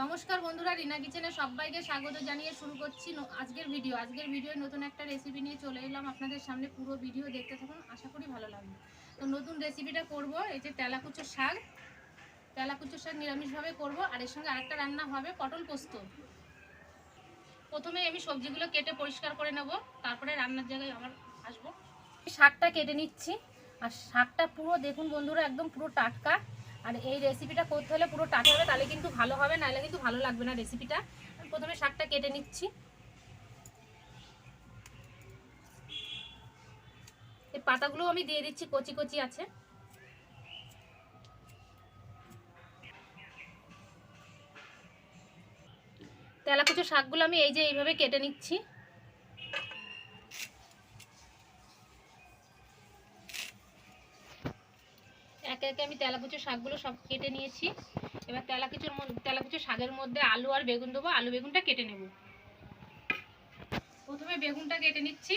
নমস্কার বন্ধুরা, রিনা কিচেনে সবাইকে স্বাগত জানিয়ে শুরু করছি আজকের ভিডিও আজকের ভিডিও নতুন একটা রেসিপি নিয়ে চলে এলাম আপনাদের সামনে। পুরো ভিডিও দেখতে থাকুন, আশা করি ভালো লাগবে। তো নতুন রেসিপিটা করব, এই যে তেলাকুচোর শাক। তেলাকুচোর শাক নিরামিষভাবে করব, আর এর সঙ্গে আরেকটা রান্না হবে পটল পোস্ত। প্রথমে আমি সবজিগুলো কেটে পরিষ্কার করে নেব, তারপরে রান্নার জায়গায় আমার আসব। শাকটা কেটে নিচ্ছি, আর শাকটা পুরো দেখুন বন্ধুরা, একদম পুরো টাটকা। আর এই রেসিপিটা করতে হলে পুরো টাটকা হবে, তাহলে কিন্তু ভালো হবে, নাহলে কিন্তু ভালো লাগবে না রেসিপিটা আমি প্রথমে শাকটা কেটে নিচ্ছি। এই পাতাগুলো আমি দিয়ে দিচ্ছি, কচি কচি আছে। তেলাকুচো শাকগুলো আমি এই যে এইভাবে কেটে নিচ্ছি। একে একে আমি তেলাকুচো শাকগুলো সব কেটে নিয়েছি। এবার তেলাকুচোর তেলাকুচো শাকের মধ্যে আলু আর বেগুন দেবো। আলু বেগুনটা কেটে নেব। প্রথমে বেগুনটা কেটে নিচ্ছি।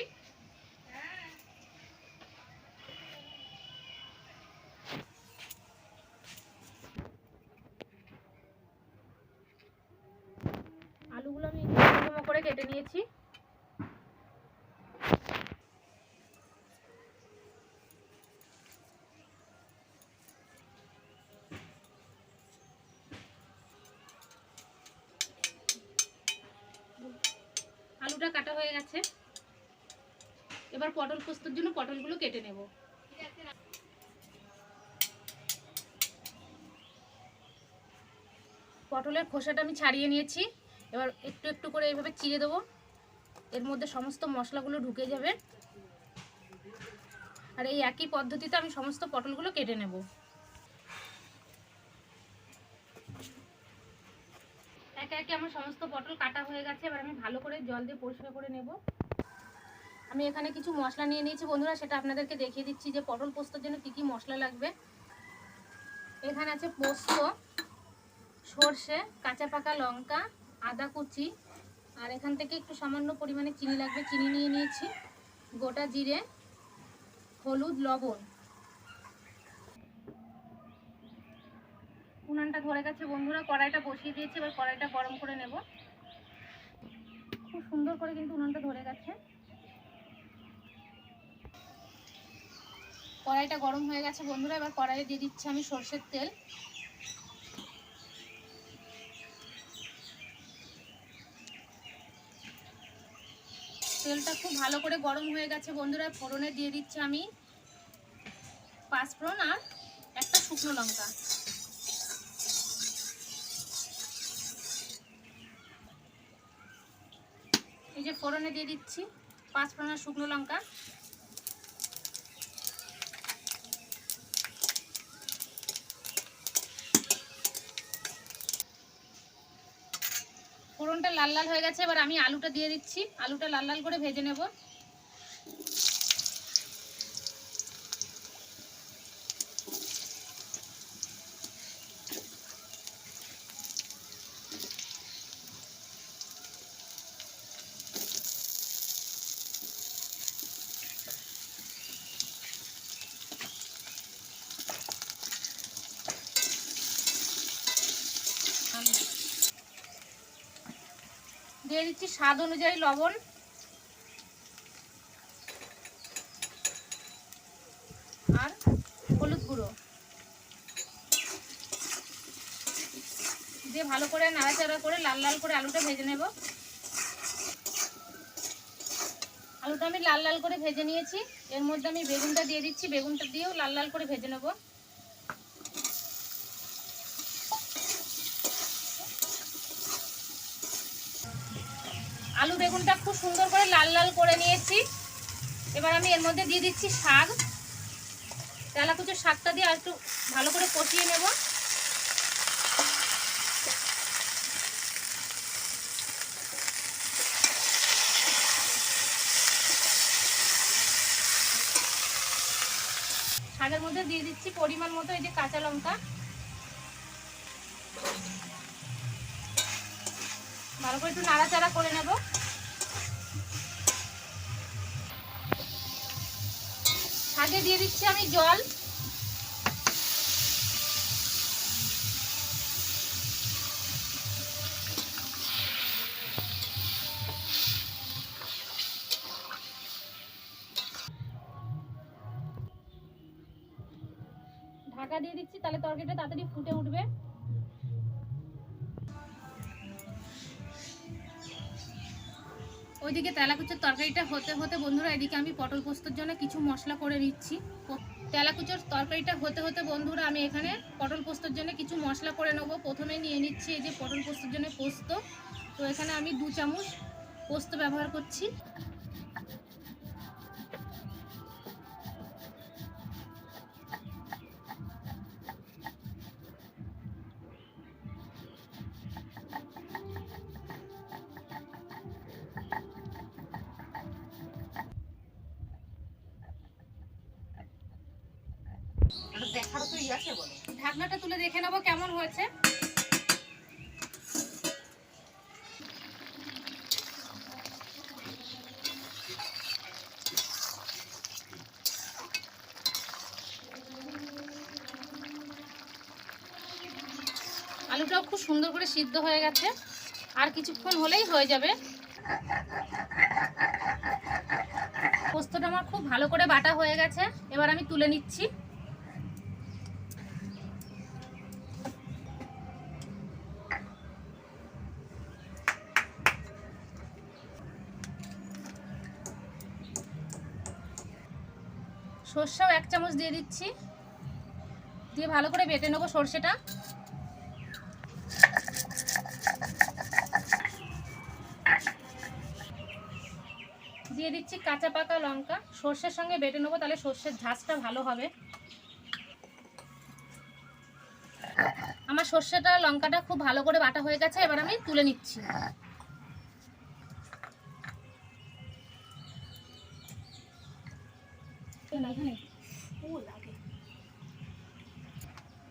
আলুগুলো আমি করে কেটে নিয়েছি আলুটা কাটা হয়ে গেছে। এবার পটল পোস্তর জন্য পটলগুলো কেটে নেব। পটলের খোসাটা আমি ছাড়িয়ে নিয়েছি। এবার একটু একটু করে এইভাবে চিড়ে দেবো। এর মধ্যে সমস্ত মশলাগুলো ঢুকে যাবে। আর এই একই পদ্ধতিতে আমি সমস্ত পটলগুলো কেটে নেব। একে একে আমার সমস্ত পটল কাটা হয়ে গেছে, এবার আমি ভালো করে জল দিয়ে পরিষ্কার করে নেব। আমি এখানে কিছু মশলা নিয়ে নিয়েছি বন্ধুরা, সেটা আপনাদেরকে দেখিয়ে দিচ্ছি যে পটল পোস্তর জন্য কী কী মশলা লাগবে। এখানে আছে পোস্ত, সর্ষে, কাঁচা পাকা লঙ্কা, আদা কুচি, আর এখান থেকে একটু সামান্য পরিমাণে চিনি লাগবে। চিনি নিয়ে নিয়েছি, গোটা জিরে, হলুদ, লবণ। উনানটা ধরে গেছে, বন্ধুরা কড়াইটা বসিয়ে দিয়েছি, এবার কড়াইটা গরম করে নেব। খুব সুন্দর করে কিন্তু উনানটা ধরে গেছে। কড়াইটা গরম হয়ে গেছে, বন্ধুরা, এবার কড়াইয়ে দিয়ে দিচ্ছি আমি সর্ষের তেল। তেলটা খুব ভালো করে গরম হয়ে গেছে, বন্ধুরা, ফোড়নে দিয়ে দিচ্ছি আমি পাঁচফোড়ন আর একটা শুকনো লঙ্কা। এই যে ফোড়নে দিয়ে দিচ্ছি পাঁচ ফোড়নের শুকনো লঙ্কা। ফোড়নটা লাল লাল হয়ে গেছে, এবার আমি আলুটা দিয়ে দিচ্ছি। আলুটা লাল লাল করে ভেজে নেব। দিয়ে দিচ্ছি স্বাদ অনুযায়ী লবণ। আর হলুদ গুঁড়ো। দিয়ে ভালো করে নাড়াচাড়া করে লাল লাল করে আলুটা ভেজে নেব। আলুটা আমি লাল লাল করে ভেজে নিয়েছি। এর মধ্যে আমি বেগুনটা দিয়ে দিচ্ছি। বেগুনটা দিয়েও লাল লাল করে ভেজে নেব আলু বেগুনটা খুব সুন্দর করে লাল লাল করে নিয়েছি। এবার আমি এর মধ্যে দিয়ে দিচ্ছি শাক। তেলাকুচোর শাকটা দিয়ে আর একটু ভালো করে কষিয়ে নেব। শাকের মধ্যে দিয়ে দিচ্ছি পরিমাণ মতো এই যে কাঁচা লঙ্কা। ভালো করে একটু নাড়াচাড়া করে নেব। আগে দিয়ে দিচ্ছি আমি জল। ঢাকা দিয়ে দিচ্ছি তাহলে তরকারিটা তাড়াতাড়ি ফুটে উঠবে। ওইদিকে তেলাকুচোর তরকারিটা হতে হতে বন্ধুরা এদিকে আমি পটল পোস্তর জন্য কিছু মশলা করে নিচ্ছি। তেলাকুচোর তরকারিটা হতে হতে বন্ধুরা আমি এখানে পটল পোস্তর জন্য কিছু মশলা করে নেব। প্রথমে নিয়ে নিচ্ছি এই যে পটল পোস্তর জন্য পোস্ত। তো এখানে আমি দু চামচ পোস্ত ব্যবহার করছি। ঢাকনাটা তুলে দেখে নেব কেমন হয়েছে। আলুটাও খুব সুন্দর করে সিদ্ধ হয়ে গেছে। আর কিছুক্ষণ হলেই হয়ে যাবে। পোস্তটা আমার খুব ভালো করে বাটা হয়ে গেছে। এবার আমি তুলে নিচ্ছি। সর্ষেও এক চামচ দিয়ে দিচ্ছি। দিয়ে ভালো করে বেটে নেব সর্ষেটা। দিয়ে দিচ্ছি কাঁচা পাকা লঙ্কা। সর্ষের সঙ্গে বেটে নেব, তাহলে সর্ষের ঝাঁজটা ভালো হবে। আমার সর্ষেটা, লঙ্কাটা খুব ভালো করে বাটা হয়ে গেছে, এবার আমি তুলে নিচ্ছি।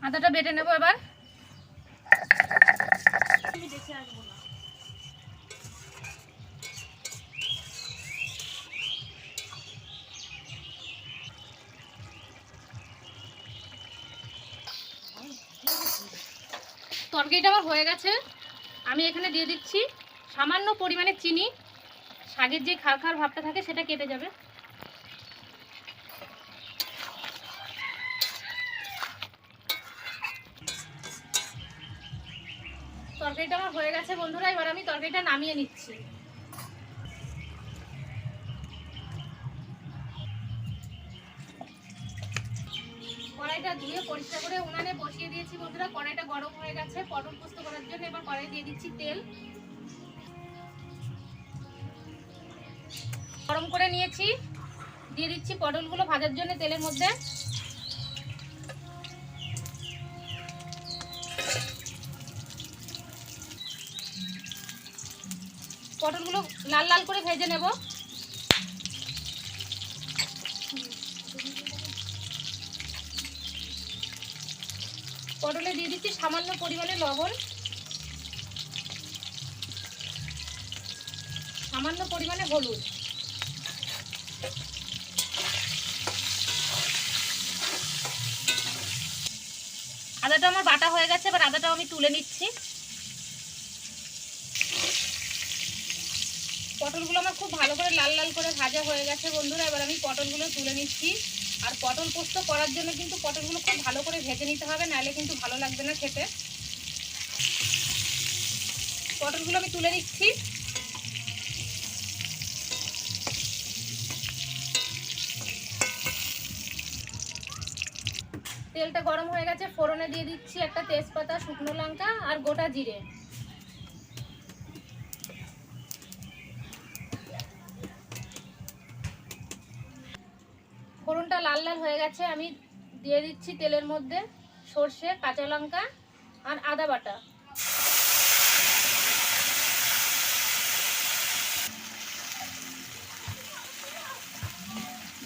আদাটা বেটে নেব এবার। তরকারিটা আমার হয়ে গেছে। আমি এখানে দিয়ে দিচ্ছি সামান্য পরিমাণে চিনি। শাকের যে খার খার ভাবটা থাকে সেটা কেটে যাবে। তরকারিটা আমার হয়ে গেছে, বন্ধুরা, এবার আমি তরকারিটা নামিয়ে নিচ্ছি। কড়াইটা ধুয়ে পরিষ্কার করে উনানে বসিয়ে দিয়েছি, বন্ধুরা। কড়াইটা গরম হয়ে গেছে, পটল পোস্ত করার জন্য এবার কড়াই দিয়ে দিচ্ছি তেল। গরম করে নিয়েছি, দিয়ে দিচ্ছি পটলগুলো ভাজার জন্য তেলের মধ্যে। পটলগুলো লাল লাল করে ভেজে নেব। পটলে দিয়ে দিচ্ছি সামান্য পরিমাণে লবণ। সামান্য পরিমাণে হলুদ। আদাটা আমার বাটা হয়ে গেছে, এবার আদাটাও আমি তুলে নিচ্ছি। পটলগুলো আমার খুব ভালো করে লাল লাল করে ভাজা হয়ে গেছে বন্ধুরা, এবার আমি পটলগুলো তুলে নিচ্ছি। আর পটল পোস্ত করার জন্য কিন্তু পটলগুলো খুব ভালো করে ভেজে নিতে হবে, নাহলে কিন্তু ভালো লাগবে না খেতে। পটলগুলো আমি তুলে নিচ্ছি। তেলটা গরম হয়ে গেছে, ফোড়নে দিয়ে দিচ্ছি একটা তেজপাতা, শুকনো লঙ্কা আর গোটা জিরে। লাল হয়ে গেছে, আমি দিয়ে দিচ্ছি তেলের মধ্যে সর্ষে, কাঁচা লঙ্কা আর আদা বাটা।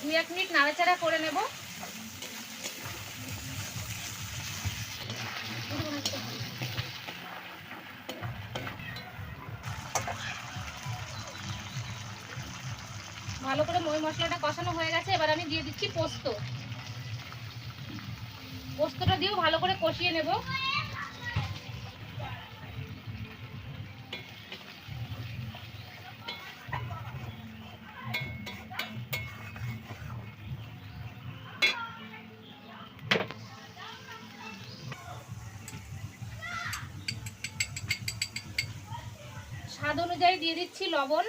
দু এক মিনিট নাড়াচাড়া করে নেব। ভালো করে মই মশলাটা কষানো হয়ে গেছে, এবার আমি দিয়ে দিচ্ছি পোস্ত। পোস্তটা দিয়েও ভালো করে কষিয়ে নেব। স্বাদ অনুযায়ী দিয়ে দিচ্ছি লবণ।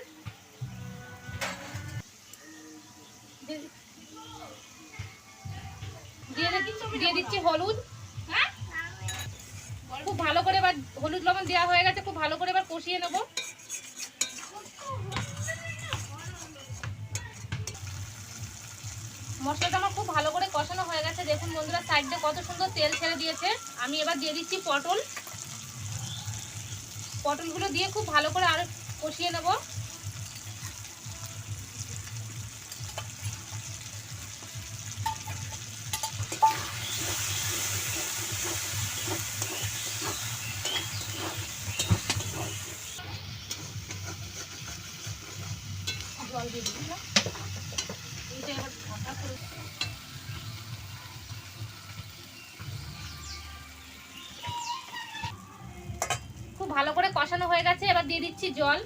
দিয়ে- দিচ্ছি- হলুদ। খুব ভালো করে এবার হলুদ লবণ দেওয়া হয়ে গেছে, খুব ভালো করে এবার কষিয়ে নেব। মশলাটা আমার খুব ভালো করে কষানো হয়ে গেছে। দেখুন বন্ধুরা, সাইডে কত সুন্দর তেল ছেড়ে দিয়েছে। আমি এবার দিয়ে দিচ্ছি পটল। পটলগুলো দিয়ে খুব ভালো করে আর কষিয়ে নেব জল দিয়ে দিচ্ছি না এইটা এবার ঢাকা করে খুব ভালো করে কষানো হয়ে গেছে এবার দিয়ে দিচ্ছি জল।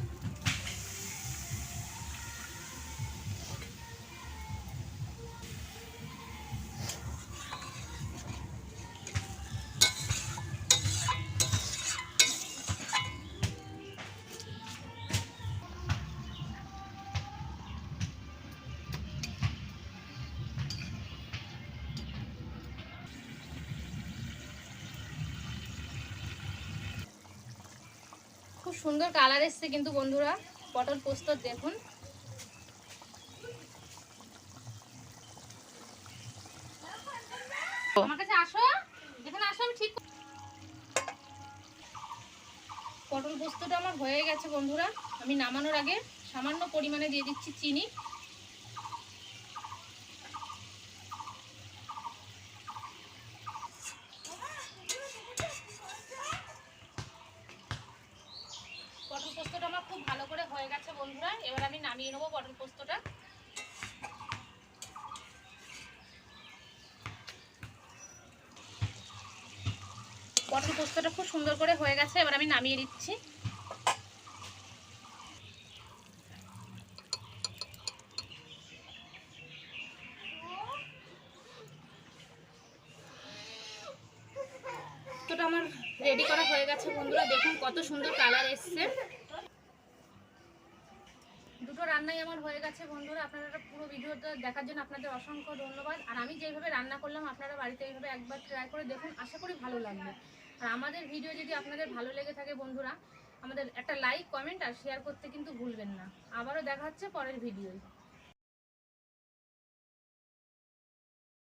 সুন্দর কালার এসছে কিন্তু বন্ধুরা। পটল পোস্ত দেখুন। কাছে আসো। আসো ঠিক পটল পোস্তটা আমার হয়ে গেছে বন্ধুরা। আমি নামানোর আগে সামান্য পরিমাণে দিয়ে দিচ্ছি চিনি পটল পোস্তটা আমার খুব ভালো করে হয়ে গেছে বন্ধুরা এবার আমি নামিয়ে নেব পটল পোস্তটা পটল পোস্তটা খুব সুন্দর করে হয়ে গেছে, এবার আমি নামিয়ে দিচ্ছি আমার রেডি করা হয়ে গেছে বন্ধুরা, দেখুন কত সুন্দর কালার এসছে। দুটো রান্নাই আমার হয়ে গেছে বন্ধুরা। আপনারা পুরো ভিডিওটা দেখার জন্য আপনাদের অসংখ্য ধন্যবাদ। আর আমি যেভাবে রান্না করলাম, আপনারা বাড়িতে এইভাবে একবার ট্রাই করে দেখুন, আশা করি ভালো লাগবে। আর আমাদের ভিডিও যদি আপনাদের ভালো লেগে থাকে বন্ধুরা, আমাদের একটা লাইক কমেন্ট আর শেয়ার করতে কিন্তু ভুলবেন না। আবারও দেখা হচ্ছে পরের ভিডিওয়